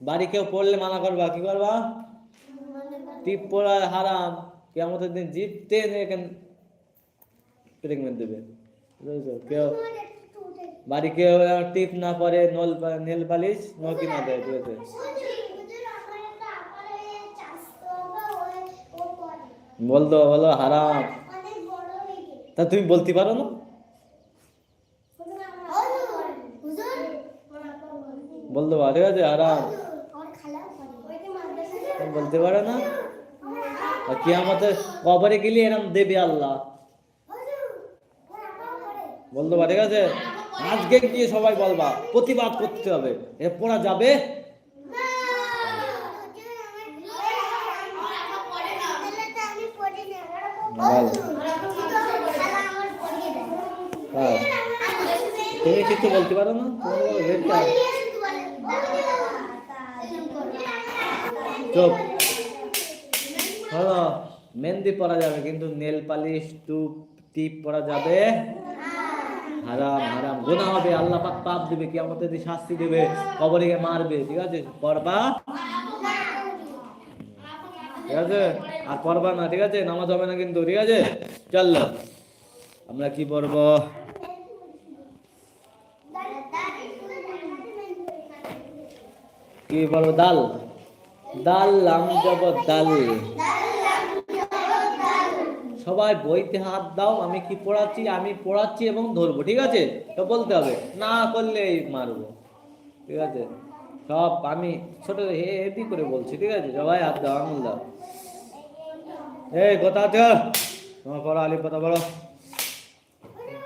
বাড়ি কেউ পড়লে মানা করবা? কি করবা? টিপ পড়া হারাম। কেমন দিন জিপ টেনে ট্রিটমেন্ট দেবে? বুঝেছ? কেউ বাড়ি কেউ টিপ না পরে নল নেল পালিশ নো কিনা দেয় ঠিক আছে বলতো, বলো, হারাম। তা তুমি বলতে পারো না? বলতে ঠিক আছে তুমি বলতে পারো না? কি আমাদের কবরে গেলে এরম দেবে আল্লাহ। বলতে পারো আছে? আজকে গিয়ে সবাই বলবা, প্রতিবাদ করতে হবে। এ পড়া যাবে? হ্যাঁ। তুমি কিছু বলতে পারো না? চুপ হলো, মেহেন্দি পরা যাবে, কিন্তু নেল পালিশ, টুপ, টিপ পরা যাবে। হারাম হারাম। গোনা হবে, আল্লাহ পাক পাপ দিবে কি আমাদের শাস্তি দেবে, কবরে মারবে, ঠিক আছে? পড়বা? ঠিক আছে? আর পড়বা না, ঠিক আছে? নামাজ হবে না কিন্তু, ঠিক আছে? চল, আমরা কি পড়ব? কি পড়ব দাল? দাল লাম যাব দাল। সবাই বইতে হাত দাও, আমি কি পড়াচ্ছি? আমি পড়াচ্ছি এবং ধরবো, ঠিক আছে? তো বলতে হবে, না করলে মারবো, ঠিক আছে? সব আমি ছোট হে হেভি করে বলছি, ঠিক আছে? সবাই হাত দাও, আঙুল দাও। এই কথা আছে? তোমার পড়ো আলি কথা বলো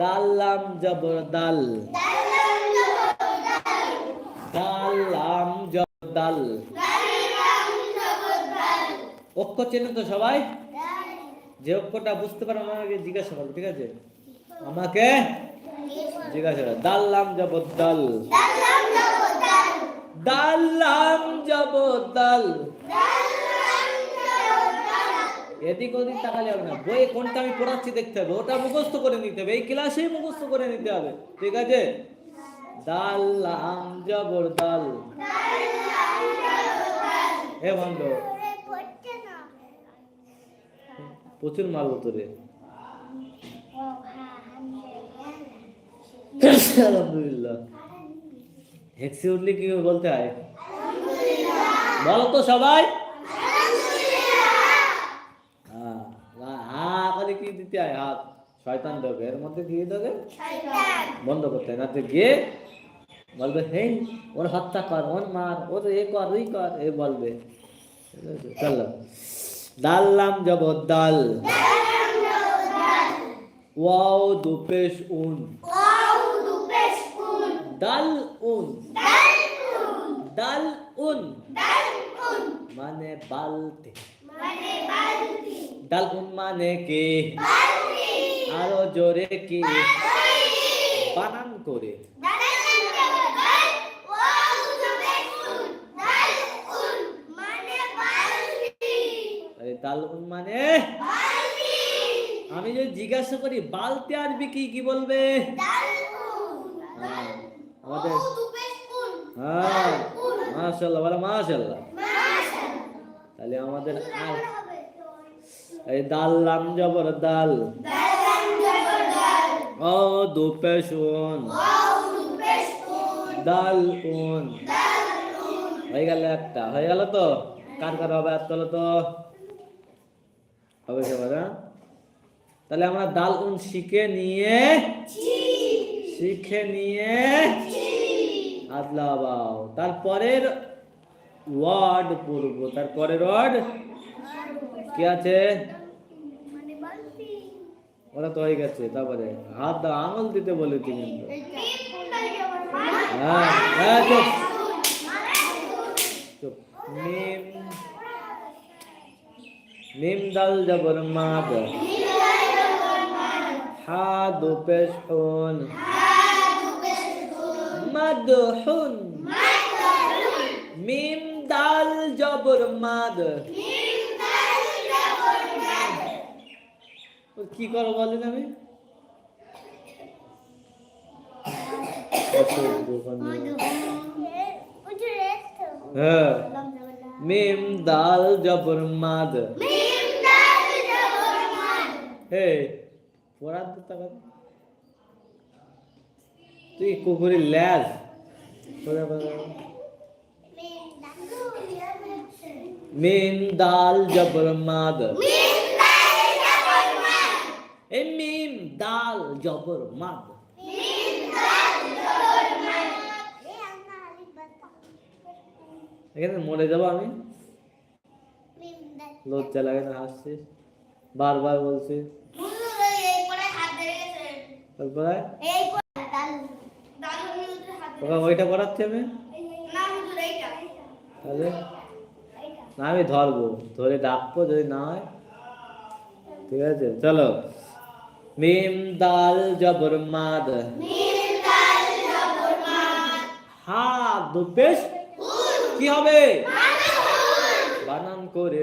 দাল্লাম জবর দাল। দাল্লাম জবর দাল। অক্ষর চেনে তো সবাই? যে অক্ষরটা বুঝতে পারো আমাকে জিজ্ঞাসা করো ঠিক আছে? আমাকে জিজ্ঞাসা করো। দাল্লাম জবর দাল দাল্লাম জবর দাল এদিক ওদিক তাকালে হবে না। বই কোনটা আমি পড়াচ্ছি দেখতে হবে। ওটা মুখস্থ করে নিতে হবে। এই ক্লাসেই মুখস্থ করে নিতে হবে। ঠিক আছে? দাল লাম জবর দাল হে বন্ধ। প্রচুর মারবো তোরে আলহামদুলিল্লাহ। হেক্সি উঠলে কি বলতে হয়? বলো তো সবাই। হ্যাঁ হা, করে কি দিতে হয়? হাত শয়তান দেবে। এর মধ্যে দিয়ে দেবে? বন্ধ করতে হয়। না গিয়ে বলবে হে ওর হত্যা কর, ওর মার, ওর এ কর, ওই কর, এ বলবে। চলো। দাল্লাম জবর দাল। ওয়াও দুপেশ উন। দাল উন। দাল উন। মানে বালতি। ডাল উন মানে কি? আরও জোরে কি? বানান করে। আরে মানে? আমি যদি জিজ্ঞাসা করি বালতি আরবি কি কি বলবে? হ্যাঁ, আমাদের হ্যাঁ মাশাল্লাহ বলো মাশাল্লাহ তাহলে আমাদের আর এই দাল লাম জবর দাল। ও দুপে শুন। দাল উন হয়ে গেল একটা হয়ে গেল তো? কার কার হবে আর তো? হবে হ্যাঁ? তাহলে আমরা দাল উন শিখে নিয়ে? শিখে নিয়ে? আদলাবাও। তারপরের ওয়ার্ড পড়ব। তারপরের ওয়ার্ড কি আছে? ওরা তো হয়ে গেছে। তারপরে হাত দাও, আঙুল দিতে বলে কিন্তু হ্যাঁ হ্যাঁ চুপ। চুপ। মিম দাল জবর মাদ। হা দু পেশ হুন মাদহুন মিম দাল জবর মাদ। কি করো বলেন আমি? হ্যাঁ। মিম দাল জবর মাদ। হে পড়ার তো টাকা তুই কুকুরের ল্যাজ? মিম দাল জবর মাদ। এ মিম দাল জবর মাদ। এখানে মরে যাব আমি। লজ্জা লাগে না হাসছিস? বারবার বলছি। তারপরে? ওইটা করাচ্ছি আমি? তাহলে? না, আমি ধরবো। ধরে ডাকবো, যদি না হয়। ঠিক আছে, চলো। মিম দাল জবর মাদ। হা দুপেশ কি হবে? বানান করে।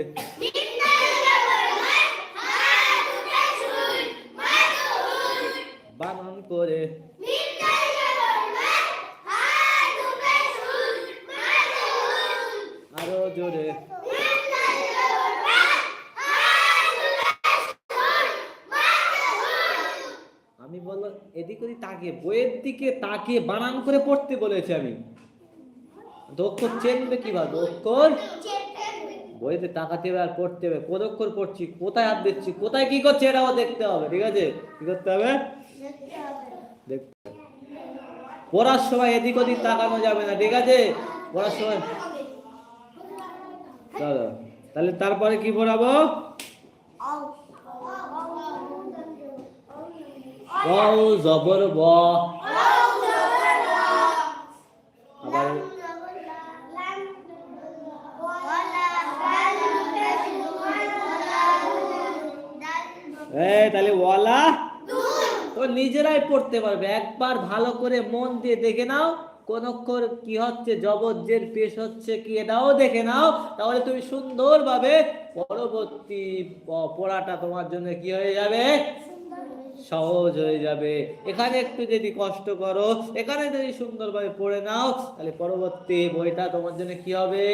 এদিক ওদিক বইয়ের দিকে তাকিয়ে বানান করে পড়তে বলেছি আমি। অক্ষর চেনবে কি কীভাবে অক্ষর বইতে তাকাতে হবে আর পড়তে হবে। কোন অক্ষর পড়ছি? কোথায় হাত দিচ্ছি? কোথায় কি করছে এটাও দেখতে হবে, ঠিক আছে? কি করতে হবে? দেখতে পড়ার সময় এদিক ওদিক তাকানো যাবে না, ঠিক আছে? পড়ার সময় তাহলে তারপরে কি পড়াবো? ওয়াও জবর তাহলে ওয়ালা? তো নিজেরাই পড়তে পারবে। একবার ভালো করে মন দিয়ে দেখে নাও। কোন অক্ষর কি হচ্ছে জবজ্জের পেশ হচ্ছে কি এটাও দেখে নাও। তাহলে তুমি সুন্দরভাবে পরবর্তী পড়াটা তোমার জন্য কি হয়ে যাবে? সহজ হয়ে যাবে। এখানে একটু যদি কষ্ট করো, এখানে যদি সুন্দরভাবে পড়ে নাও, তাহলে পরবর্তী বইটা তোমার জন্য কি হবে?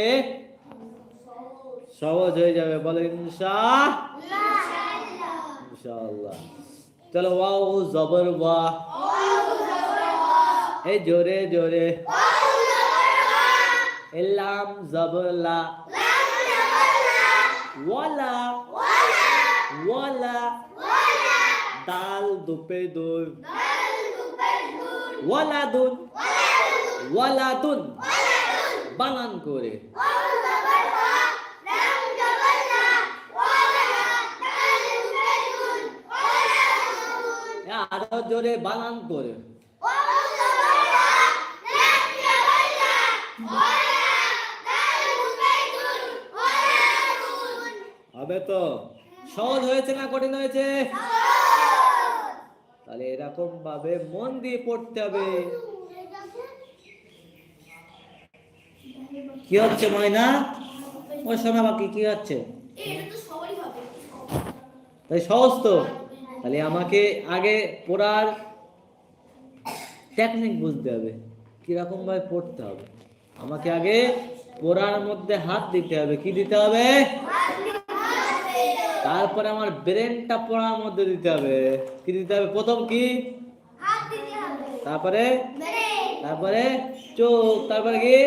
সহজ হয়ে যাবে, বলো ইনশা ইনশাআল্লাহ। চলো ওয়াও জবর ওয়া। এই জোরে জোরে। এলাম জবর লা। ওয়ালা। ওয়ালা। দাল দুপে দুন ওয়ালা দুন ওয়ালা দুন বানান করে। আরও জোরে বানান করে। হবে তো? সহজ হয়েছে না কঠিন হয়েছে? তাহলে এরকম ভাবে মন দিয়ে পড়তে হবে। কি হচ্ছে ময়না? ওর শোনা বাকি, কি হচ্ছে? তাই সহজ তো। তাহলে আমাকে আগে পড়ার টেকনিক বুঝতে হবে। কীরকম ভাবে পড়তে হবে? আমাকে আগে পড়ার মধ্যে হাত দিতে হবে। কি দিতে হবে? তারপরে আমার ব্রেনটা পড়ার মধ্যে দিতে হবে। কি দিতে হবে? প্রথম কি? তারপরে? তারপরে? চোখ। তারপরে কি?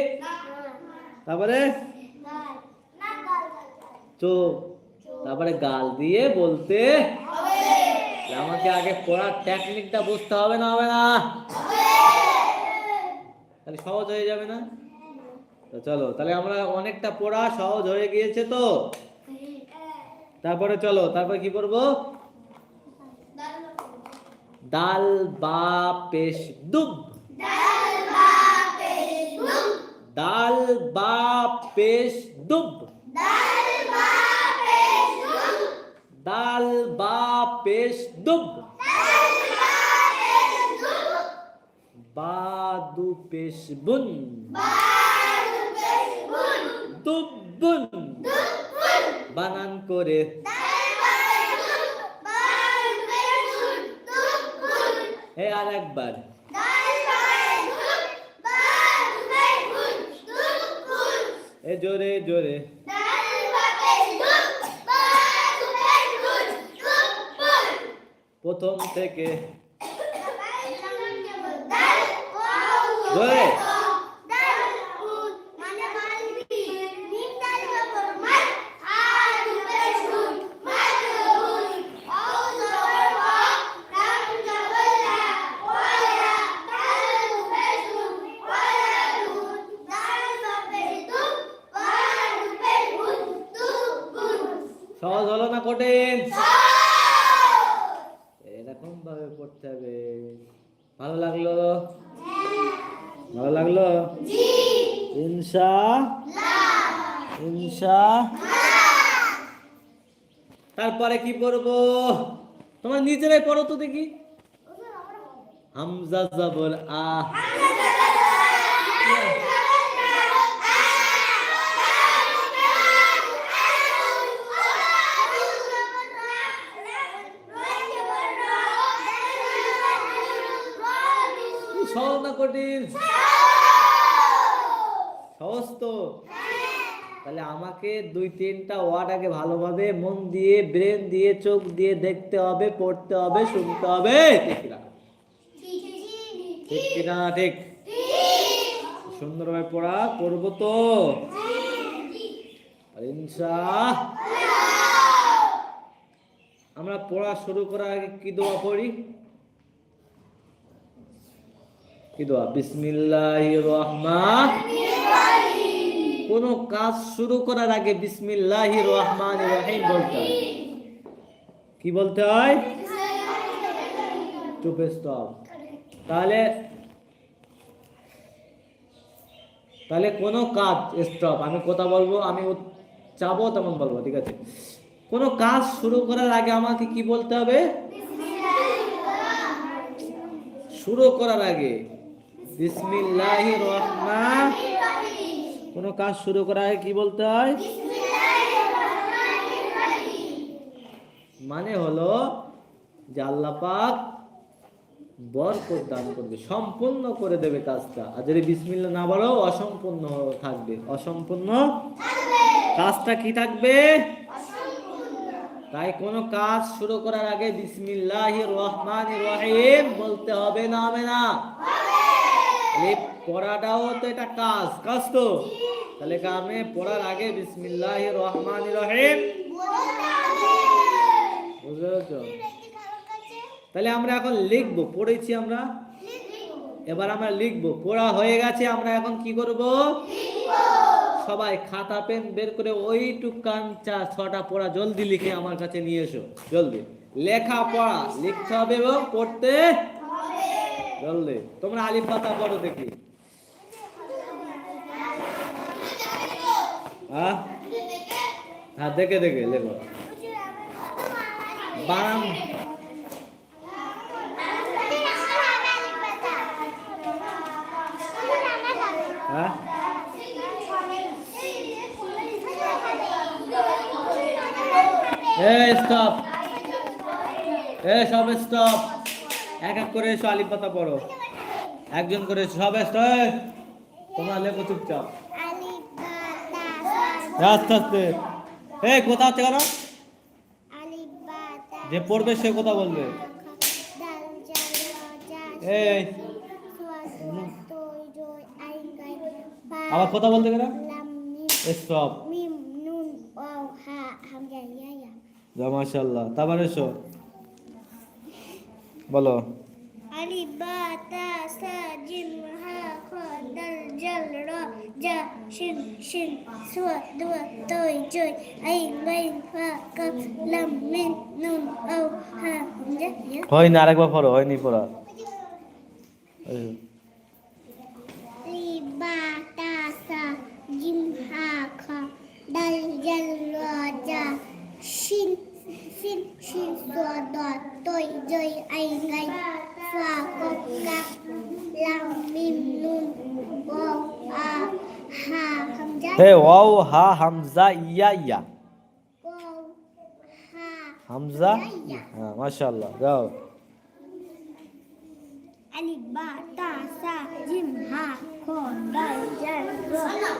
তারপরে? চোখ। তারপরে গাল দিয়ে বলতে আমাকে আগে পড়ার টেকনিকটা বুঝতে হবে না হবে না? তাহলে সহজ হয়ে যাবে না? তো চলো তাহলে আমরা অনেকটা পড়া সহজ হয়ে গিয়েছে তো? তারপরে চলো, তারপরে কি করব ডাল বা পেশ দুব ডাল বা পেশ দুব ডাল বা পেশ দুব বা দু পেশ বুন। দুবুন বানান করে। হে আর একবার। এ জোরে জোরে। প্রথম থেকে। জোরে সহজ হলো না কঠিন এরকম ভাবে পড়তে হবে ভালো লাগল ভালো লাগল ইনসা ইনসা তারপরে কি পড়ব? তোমার নিজেরাই পড়ো তো দেখি। হামজা জবর আ সহজ না কঠিন? সহজ তো। তাহলে আমাকে দুই তিনটা ওয়ার্ড আগে ভালোভাবে মন দিয়ে ব্রেন দিয়ে, চোখ দিয়ে দেখতে হবে, পড়তে হবে, শুনতে হবে। ঠিক কিনা? ঠিক সুন্দরভাবে পড়া করব তো। ইনশা আমরা পড়া শুরু করার আগে কি দোয়া পড়ি? কি দোয়া? বিসমিল্লাহির রহমান। কোন কাজ শুরু করার আগে বিসমিল্লাহির রহমান রহিম বলতে হয়। কি বলতে হয়? চুপে স্টপ। তাহলে তাহলে কোনো কাজ, স্টপ, আমি কথা বলব, আমি চাবো তেমন বলব, ঠিক আছে? কোনো কাজ শুরু করার আগে আমাকে কি বলতে হবে? শুরু করার আগে। বিসমিল্লাহির রহমান কোনো কাজ শুরু করার আগে কি বলতে হয়? মানে হলো যে আল্লাহ পাক বরকত দান করবে, সম্পূর্ণ করে দেবে কাজটা। আর যদি বিসমিল্লা না বলো, অসম্পূর্ণ থাকবে। অসম্পূর্ণ কাজটা কি থাকবে? তাই কোনো কাজ শুরু করার আগে বিসমিল্লাহির রহমানির রহিম বলতে হবে না হবে না। পড়াটাও তো এটা কাজ কাজ তো। তাহলে আমি পড়ার আগে বিসমিল্লাহির রহমান রহিম। বুঝতে তাহলে আমরা এখন লিখব, পড়েছি আমরা। এবার আমরা লিখব, পড়া হয়ে গেছে, আমরা এখন কি করব? সবাই খাতা, পেন বের করে ওইটুকান চা ছটা পড়া জলদি লিখে আমার কাছে নিয়ে এসো, জলদি। লেখা, পড়া, লিখতে হবে এবং পড়তে জলদি। তোমরা আলিফ পাতা পড়ো দেখি। হ্যাঁ? হ্যাঁ দেখে দেখে, লেখো। বানান হ্যাঁ? এই স্টপ এ সব স্টপ এক এক করে এসো আলিফ পাতা পড়ো। একজন করে সব স্টপ তোমরা লেখো চুপচাপ। আস্তে আস্তে। এই কোথা হচ্ছে কেন? যে পড়বে সে কথা বলবে। এই আবার কথা বলতে গেলে? স্টপ মিম নুন। ওয়াও হা হামজা যা মাশাআল্লাহ। তারপর এসো। বলো। আলিফ বা তা সা জিম হা খ দাল জাল র জা শিন শিন সুয়া দুয়া তয় জয় আইন গাইন ফা কাফ লাম মিম নুন ওয়াও হা হামজা ইয়া হয়নি আরেকবার পড়ো হয়নি পড়া। এই, আলিফ বা তা সা জিম হা খ দাল জাল র জা শিন শিন শিন সুয়া দুয়া তয় জয় আইন গাইন ফা কাফ কাফ লাম মিম নুন ওয়াও আ হা হামজা হে ওয়াও হা হামজা ইয়া ইয়া ওয়াও হা হামজা হ্যাঁ মাশাআল্লাহ যাও আলিফ বা তা সা জিম হা খ দাল জাল র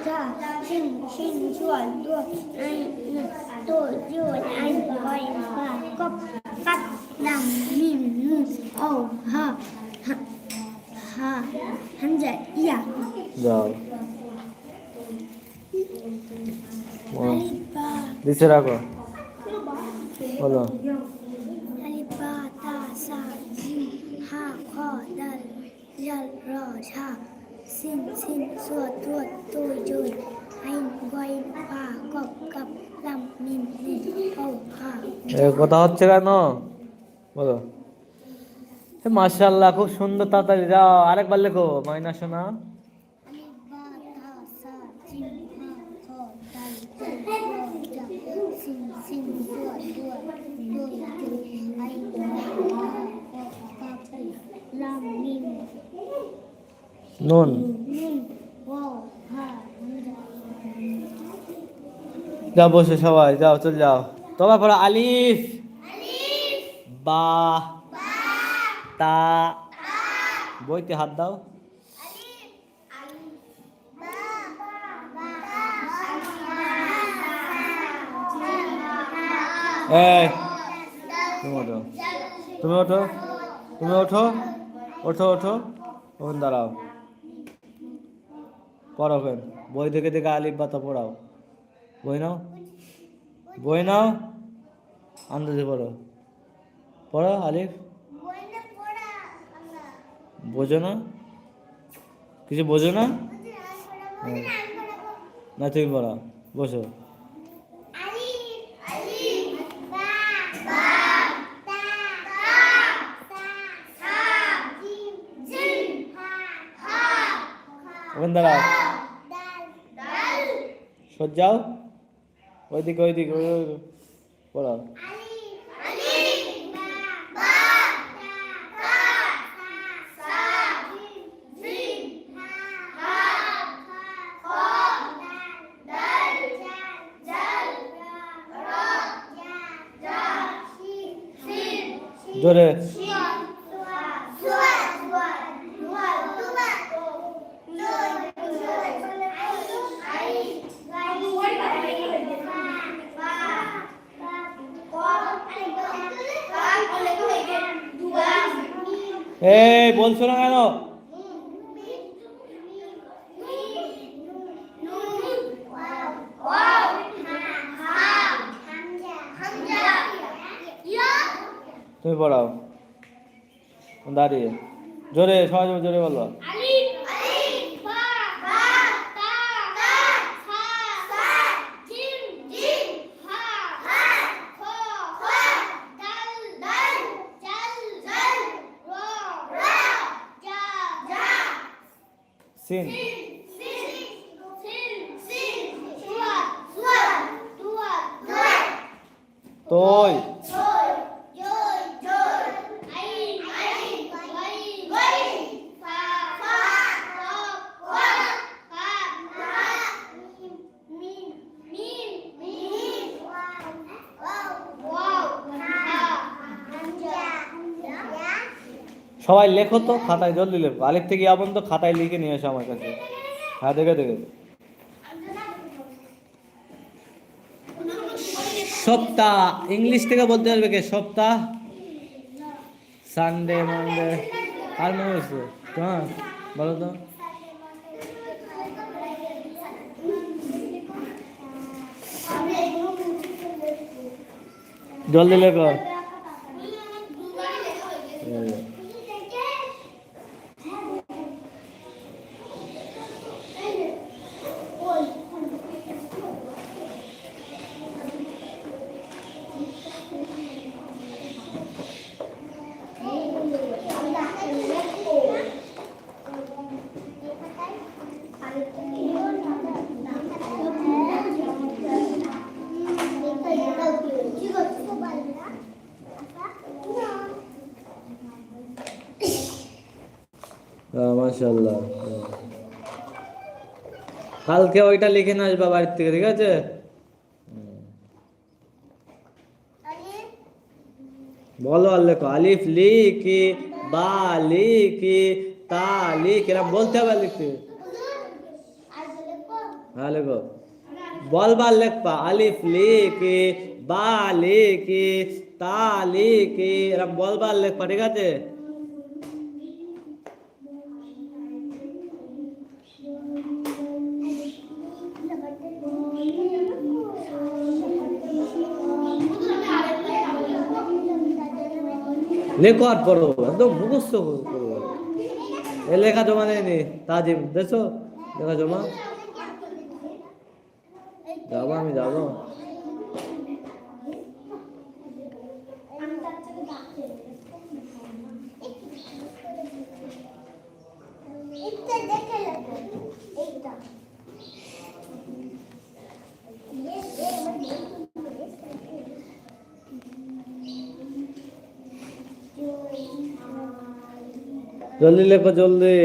জা শিন শিন সুয়াল দো আইন তো জুল আইন কয় ফা কপ কাত লাম মিম নুন ও হা হা হা হামজা ইয়া নিচে রাখো বলো সিন সিন আইন কপ কাপ লাম ও হা কথা হচ্ছে কেন? বলো। মাশাল্লাহ খুব সুন্দর তাড়াতাড়ি যাও। আরেকবার লেখো মাইনা শোনা। নুন। যাও বসে সবাই যাও চল যাও। তোমার পড়ো আলিফ। বা। তা। বইতে হাত দাও। এই। তুমি ওঠো। তুমি ওঠো। তুমি ওঠো। ওঠো ওঠো। ওখানে দাঁড়াও। পড়ো ওখানে। বই দেখে দেখে আলিফ বাতা পড়াও। বই নাও। বই নাও। আন্দাজে পড়ো। পড়ো আলিফ। বোঝো না? কিছু বোঝো না? হ্যাঁ। না তুমি পড়াও। বসো। ওখানে দাঁড়াও। সজ্জাও? ওইদিকে ওইদিকে ওই ওই পড়াও জোরে। দাঁড়িয়ে জোরে সবাই জোরে বলো। সিন। তোই। সবাই লেখো তো, খাতায় জলদি লেখো। আলেক থেকে আপন তো খাতায় লিখে নিয়ে এসো আমার কাছে। হ্যাঁ দেখে দেখে। সপ্তাহ, ইংলিশ থেকে বলতে পারবে কে? সপ্তাহ, সানডে, মানডে। আর মনে হচ্ছে হ্যাঁ বলো তো। জলদি লেখো। কালকে ওইটা লিখে নিয়ে আসবা বাড়ির থেকে, ঠিক আছে? বলো আর লেখো, আলিফ লি কি বালিকি তালিক এরকম বলতে হবে লিখতে। আর বলে কো হ্যাঁ লেখো। বলবার লেখবা, আলিফ লিখি, বা লিখি, তা লিখি এরকম বলবার লেখবা, ঠিক আছে? লেখো আর পড়ো একদম মুখস্থ এ লেখা জমা নেয়নি তাজিম, দেখছ? লেখা জমা? যাব, আমি যাব। জলদি লেখো জলদি